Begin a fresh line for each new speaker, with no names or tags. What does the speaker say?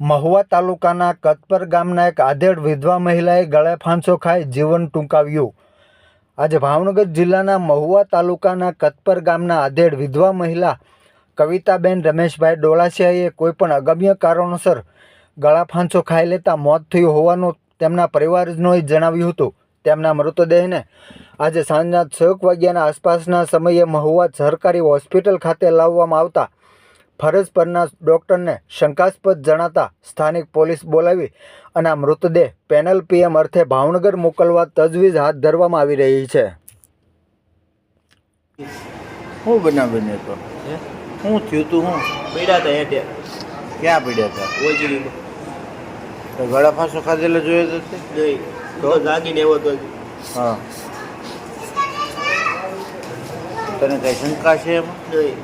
મહુવા તાલુકાના કતપર ગામના એક આધેડ વિધવા મહિલાએ ગળે ફાંસો ખાઈ જીવન ટૂંકાવ્યું. આજે ભાવનગર જિલ્લાના મહુવા તાલુકાના કતપર ગામના આધેડ વિધવા મહિલા કવિતાબેન રમેશભાઈ ડોળાસિયાએ કોઈપણ અગમ્ય કારણોસર ગળા ફાંસો ખાઈ લેતા મોત થયું હોવાનું તેમના પરિવારજનોએ જણાવ્યું હતું. તેમના મૃતદેહને આજે સાંજના છ વાગ્યાના આસપાસના સમયે મહુવા સરકારી હોસ્પિટલ ખાતે લાવવામાં આવતા ફરજ પરના ડૉક્ટરને શંકાસ્પદ જણાતા સ્થાનિક પોલીસ બોલાવી અને આ મૃતદેહ પેનલ પીએમ અર્થે ભાવનગર મોકલવા તજવીજ હાથ ધરવામાં આવી રહી છે.
શું બનાવીને તો?
હું?
થયું તું હું?
પીડ્યા હતા એટે
ક્યાં પીડ્યા હતા
ઓજરીમાં
તો ગળા ફાંસો ખાધેલો જોયો તો તે?
નહીં તો જાગીને એવો તો
હા. તને કઈ શંકા છે એમાં?
નહીં